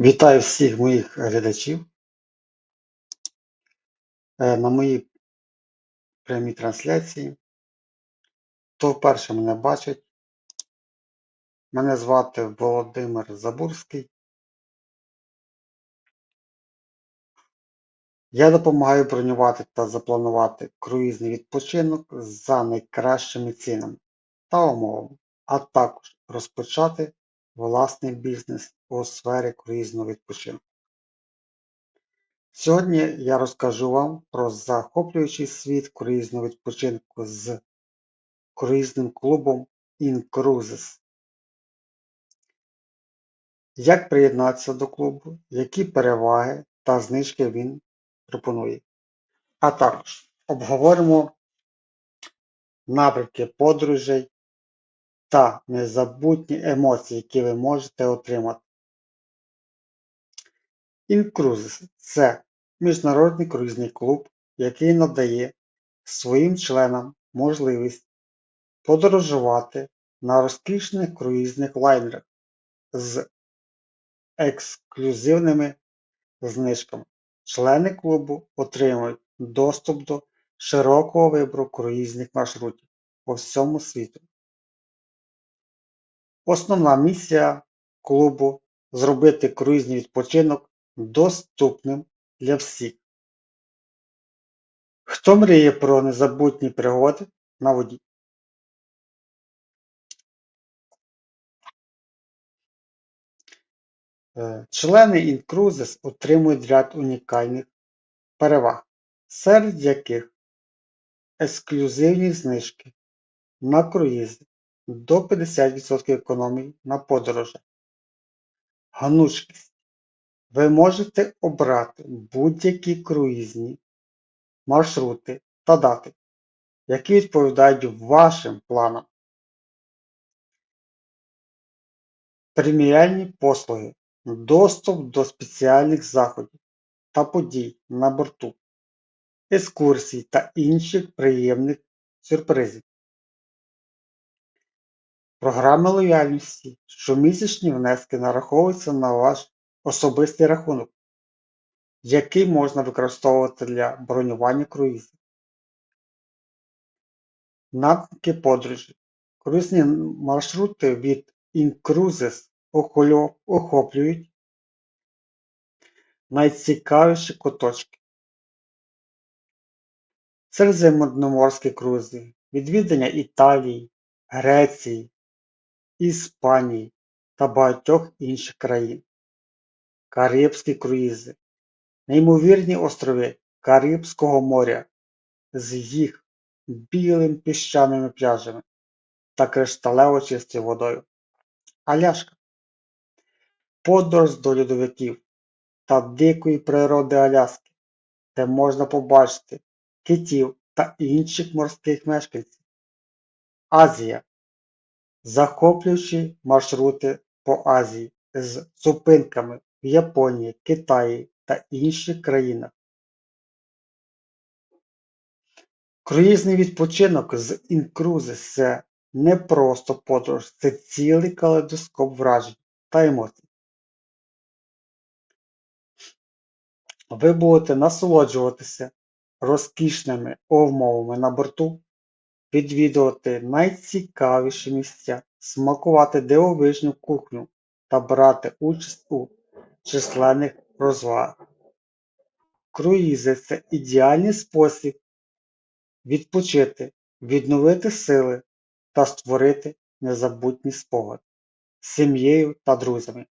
Вітаю всіх моїх глядачів е, на моїй прямій трансляції. Хто вперше мене бачить, мене звати Володимир Забурський. Я допомагаю бронювати та запланувати круїзний відпочинок за найкращими цінами та умовами, а також розпочати власний бізнес у сфері круїзного відпочинку. Сьогодні я розкажу вам про захоплюючий світ круїзного відпочинку з круїзним клубом InCruises. Як приєднатися до клубу, які переваги та знижки він пропонує. А також обговоримо напрямки подорожей та незабутні емоції, які ви можете отримати. InCruises – це міжнародний круїзний клуб, який надає своїм членам можливість подорожувати на розкішних круїзних лайнерах з ексклюзивними знижками. Члени клубу отримують доступ до широкого вибору круїзних маршрутів по всьому світу. Основна місія клубу зробити круїзний відпочинок доступним для всіх. Хто мріє про незабутні пригоди на воді? Е, члени InCruises отримують ряд унікальних переваг, серед яких ексклюзивні знижки на круїзи до 50% економії на подорожах, гнучкість. Ви можете обрати будь-які круїзні маршрути та дати, які відповідають вашим планам. Преміальні послуги, доступ до спеціальних заходів та подій на борту, екскурсій та інших приємних сюрпризів. Програми лояльності, щомісячні внески нараховуються на ваш особистий рахунок, який можна використовувати для бронювання круїзів. Напрямки подорожі. Круїзні маршрути від InCruises охоплюють найцікавіші куточки. Середземноморські круїзи, відвідання Італії, Греції, Іспанії та багатьох інших країн. Карибські круїзи, неймовірні острови Карибського моря з їх білим піщаними пляжами та кришталево чистою водою. Аляшка. Подорож до льодовиків та дикої природи Аляски, де можна побачити китів та інших морських мешканців. Азія. Захоплюючі маршрути по Азії з зупинками в Японії, Китаї та інших країнах. Круїзний відпочинок з InCruises – це не просто подорож, це цілий калейдоскоп вражень та емоцій. Ви будете насолоджуватися розкішними умовами на борту, відвідувати найцікавіші місця, смакувати дивовижну кухню та брати участь у численних розвагах. Круїзи – це ідеальний спосіб відпочити, відновити сили та створити незабутні спогади з сім'єю та друзями.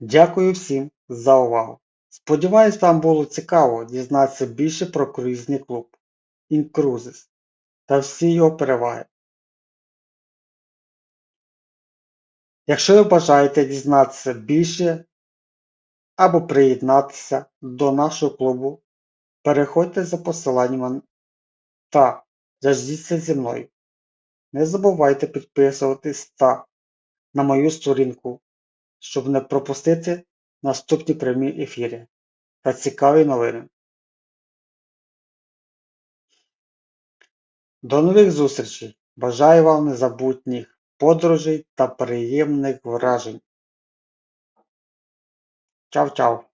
Дякую всім за увагу! Сподіваюсь, вам було цікаво дізнатися більше про круїзний клуб InCruises та всі його переваги. Якщо ви бажаєте дізнатися більше або приєднатися до нашого клубу, переходьте за посиланням та зв'яжіться зі мною. Не забувайте підписуватись та на мою сторінку, щоб не пропустити наступні прямі ефіри та цікаві новини. До нових зустрічей! Бажаю вам незабутніх подорожей та приємних вражень. Чав-чав!